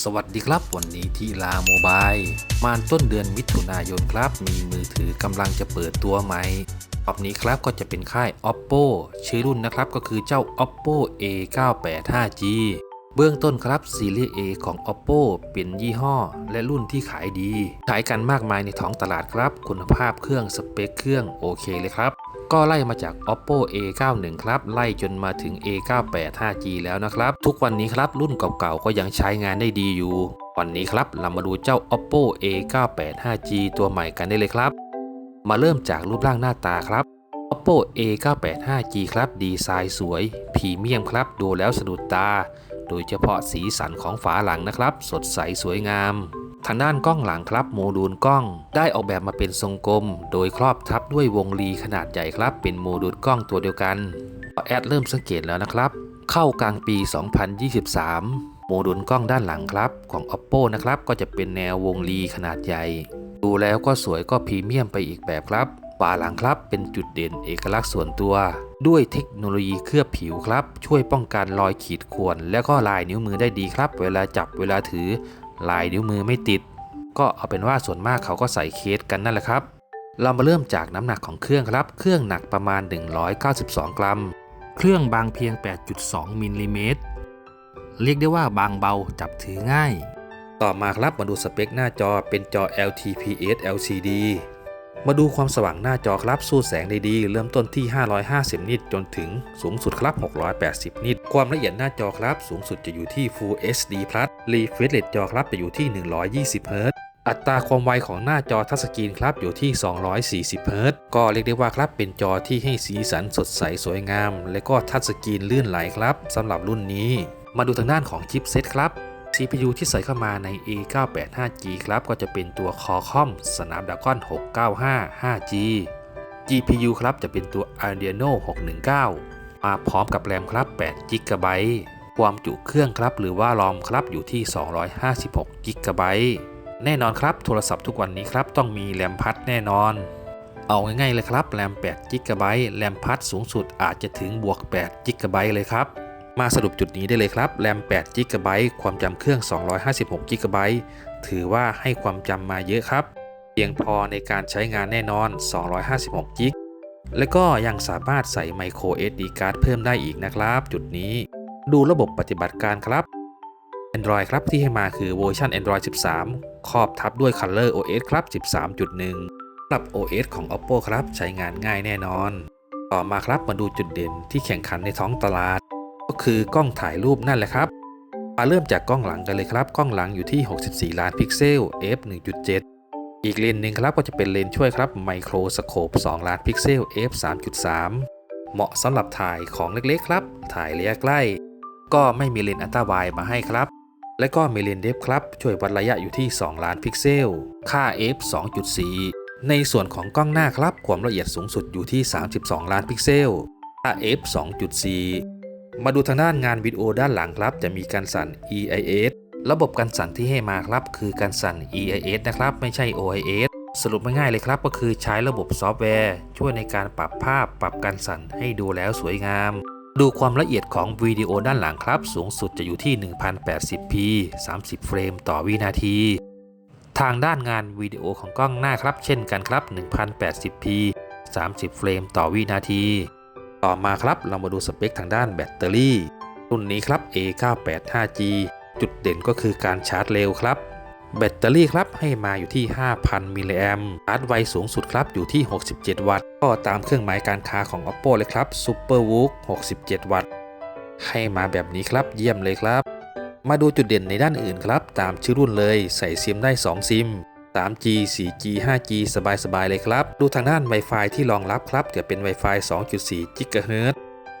สวัสดีครับ วันนี้ทีลาโมบายมาต้นเดือนมิถุนายนครับ มีมือถือกำลังจะเปิดตัวใหม่รอบนี้ครับก็จะเป็นค่าย oppo ชื่อรุ่นนะครับก็คือเจ้า oppo a 9 8 5 g เบื้องต้นครับซีรีส์ A ของ oppo เป็นยี่ห้อ และรุ่นที่ขายดี ขายกันมากมายในท้องตลาดครับ คุณภาพเครื่องสเปคเครื่องโอเคเลยครับ ก็ไล่มาจาก oppo a 9 1 ครับ ไล่จนมาถึง a 9 8 5 g แล้วนะครับ ทุกวันนี้ครับรุ่นเก่าๆก็ยังใช้งานได้ดีอยู่ วันนี้ครับเรามาดูเจ้า oppo a 9 8 5 g ตัวใหม่กันได้เลยครับ มาเริ่มจากรูปร่างหน้าตาครับ oppo a 9 8 5 g ครับ ดีไซน์สวยพรีเมียมครับ ดูแล้วสะดุดตา โดยเฉพาะสีสันของฝาหลังนะครับ สดใสสวยงาม ทางด้านกล้องหลังครับโมดูลกล้อง ได้ออกแบบมาเป็นทรงกลม โดยครอบทับด้วยวงรีขนาดใหญ่ครับ เป็นโมดูลกล้องตัวเดียวกันแอดเริ่มสังเกตแล้วนะครับ เข้ากลางปี 2023 โมดูลกล้องด้านหลังครับ ของ oppo นะครับก็จะเป็นแนววงรีขนาดใหญ่ ดูแล้วก็สวยก็พรีเมียมไปอีกแบบครับฝาหลังครับเป็นจุดเด่นเอกลักษณ์ส่วนตัว ด้วยเทคโนโลยีเคลือบผิวครับ ช่วยป้องกันรอยขีดข่วน และก็ลายนิ้วมือได้ดีครับ เวลาจับเวลาถือ ลายนิ้วมือไม่ติด ก็เอาเป็นว่าส่วนมากเขาก็ใส่เคสกันนั่นแหละครับ เรามาเริ่มจากน้ำหนักของเครื่องครับ เครื่องหนักประมาณ 192 กรัม เครื่องบางเพียง 8.2 มิลลิเมตร เรียกได้ว่าบางเบาจับถือง่าย ต่อมาครับมาดูสเปคหน้าจอเป็นจอ LTPS LCD มาดูความสว่างหน้าจอครับสู้แสงได้ดี เริ่มต้นที่ 550 นิตจนถึงสูงสุดครับ 680 นิต ความละเอียดหน้าจอครับ สูงสุดจะอยู่ที่ Full HD Plus Refresh Rate จอครับจะอยู่ที่ 120 Hz อัตราความไวของหน้าจอทัชสกรีนครับอยู่ที่ 240 Hz ก็เรียกได้ว่าครับเป็นจอที่ให้สีสันสดใสสวยงาม และก็ทัชสกรีนลื่นไหลครับสำหรับรุ่นนี้ มาดูทางด้านของชิปเซตครับ CPU ที่ใส่เข้ามาใน A985G ครับ ก็จะเป็นตัว Qualcomm Snapdragon 695 5G GPU ครับจะเป็นตัว Adreno 619 มาพร้อมกับแรมครับ8 GB ความจุเครื่องครับหรือว่ารอมครับอยู่ที่ 256 GB แน่นอนครับโทรศัพท์ทุกวันนี้ครับต้องมีแรมพัดแน่นอน เอาง่ายๆเลยครับแรม8 GB แรมพัดสูงสุดอาจจะถึงบวก8 GB เลยครับ มาสรุปจุดนี้ได้เลยครับ แรม8 g b ความจำเครื่อง 256 g b ถือว่าให้ความจำมาเยอะครับ เพียงพอในการใช้งานแน่นอน 256 g b และก็ยังสามารถใส่ micro SD card เพิ่มได้อีกนะครับ จุดนี้ ดูระบบปฏิบัติการครับ Android ครับที่ให้มาคือเวอร์ชัน Android 13 ครอบทับด้วย Color OS ครับ 13.1 ปรับ OS ของ Oppo ครับ ใช้งานง่ายแน่นอน ต่อมาครับมาดูจุดเด่นที่แข่งขันในท้องตลาด คือกล้องถ่ายรูปนั่นแหละครับ มาเริ่มจากกล้องหลังกันเลยครับ กล้องหลังอยู่ที่ 64 ล้านพิกเซล f 1.7 อีกเลนส์หนึ่งครับก็จะเป็นเลนส์ช่วยครับไมโครสโคป 2 ล้านพิกเซล f 3.3 เหมาะสำหรับถ่ายของเล็กๆครับ ถ่ายระยะใกล้ ก็ไม่มีเลนส์อัลตราไวมาให้ครับ และก็มีเลนส์เดฟครับ ช่วยวัดระยะอยู่ที่ 2 ล้านพิกเซล ค่า f 2.4ในส่วนของกล้องหน้าครับ ความละเอียดสูงสุดอยู่ที่ 32 ล้านพิกเซลค่า f 2.4 มาดูทางด้านงานวิดีโอด้านหลังครับ จะมีการสั่น EIS ระบบการสั่นที่ให้มาครับคือการสั่น EIS นะครับไม่ใช่ OIS สรุปง่ายๆเลยครับก็คือใช้ระบบซอฟต์แวร์ ช่วยในการปรับภาพปรับการสั่นให้ดูแล้วสวยงาม ดูความละเอียดของวิดีโอด้านหลังครับ สูงสุดจะอยู่ที่ 1080p 30 เฟรมต่อวินาที ทางด้านงานวิดีโอของกล้องหน้าครับ เช่นกันครับ 1080p 30 เฟรมต่อวินาที ต่อมาครับเรามาดูสเปคทางด้านแบตเตอรี่ รุ่นนี้ครับ A985G จุดเด่นก็คือการชาร์จเร็วครับ แบตเตอรี่ครับให้มาอยู่ที่ 5,000 มิลลิแอมชาร์จไวสูงสุดครับอยู่ที่ 67 วัตต์ ก็ตามเครื่องหมายการค้าของ Oppo เลยครับ SuperVOOC 67 วัตต์ ให้มาแบบนี้ครับเยี่ยมเลยครับ มาดูจุดเด่นในด้านอื่นครับ ตามชื่อรุ่นเลยใส่ซิมได้ 2 ซิม 3G 4G 5G สบายๆเลยครับ ดูทางด้าน Wi-Fi ที่รองรับครับจะเป็น Wi-Fi 2.4 GHz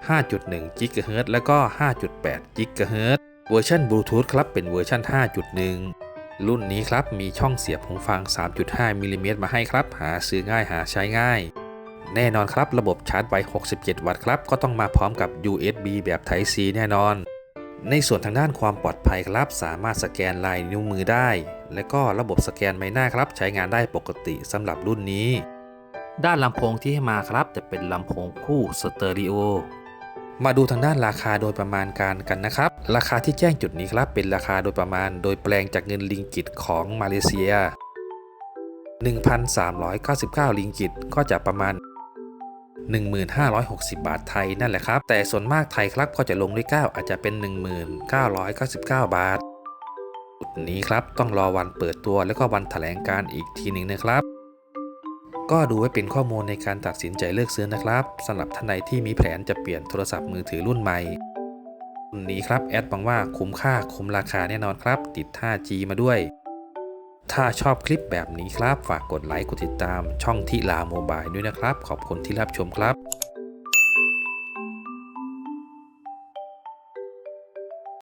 5.1 GHz แล้วก็ 5.8 GHz เวอร์ชันบลูทูธครับเป็นเวอร์ชัน5.1 รุ่นนี้ครับมีช่องเสียบหูฟัง 3.5 มิลลิเมตรมาให้ครับ หาซื้อง่ายหาใช้ง่าย แน่นอนครับระบบชาร์จไว 67 วัตต์ครับ ก็ต้องมาพร้อมกับ USB แบบ Type C แน่นอน ในส่วนทางด้านความปลอดภัยครับ สามารถสแกนลายนิ้วมือได้ และก็ระบบสแกนใบหน้าครับ ใช้งานได้ปกติสำหรับรุ่นนี้ ด้านลำโพงที่ให้มาครับ จะเป็นลำโพงคู่สเตอริโอมาดูทางด้านราคาโดยประมาณการกันนะครับ ราคาที่แจ้งจุดนี้ครับ เป็นราคาโดยประมาณ โดยแปลงจากเงินลิงกิตของมาเลเซีย 1,399 ลิงกิตก็จะประมาณ 1560 บาทไทยนั่นแหละครับ แต่ส่วนมากไทยครับก็จะลงด้วย 9 อาจจะเป็น 1999 บาท นี้ครับต้องรอวันเปิดตัวแล้วก็วันแถลงการอีกทีหนึ่งนะครับ ก็ดูไว้เป็นข้อมูลในการตัดสินใจเลือกซื้อนะครับสำหรับท่านใดที่มีแผนจะเปลี่ยนโทรศัพท์มือถือรุ่นใหม่รุ่นนี้ครับแอดบังว่าคุ้มค่าคุ้มราคาแน่นอนครับ ติด 5G มาด้วย ถ้าชอบคลิปแบบนี้ครับ ฝากกดไลค์กดติดตาม ช่องทิลาโมบายด้วยนะครับ ขอบคุณที่รับชมครับ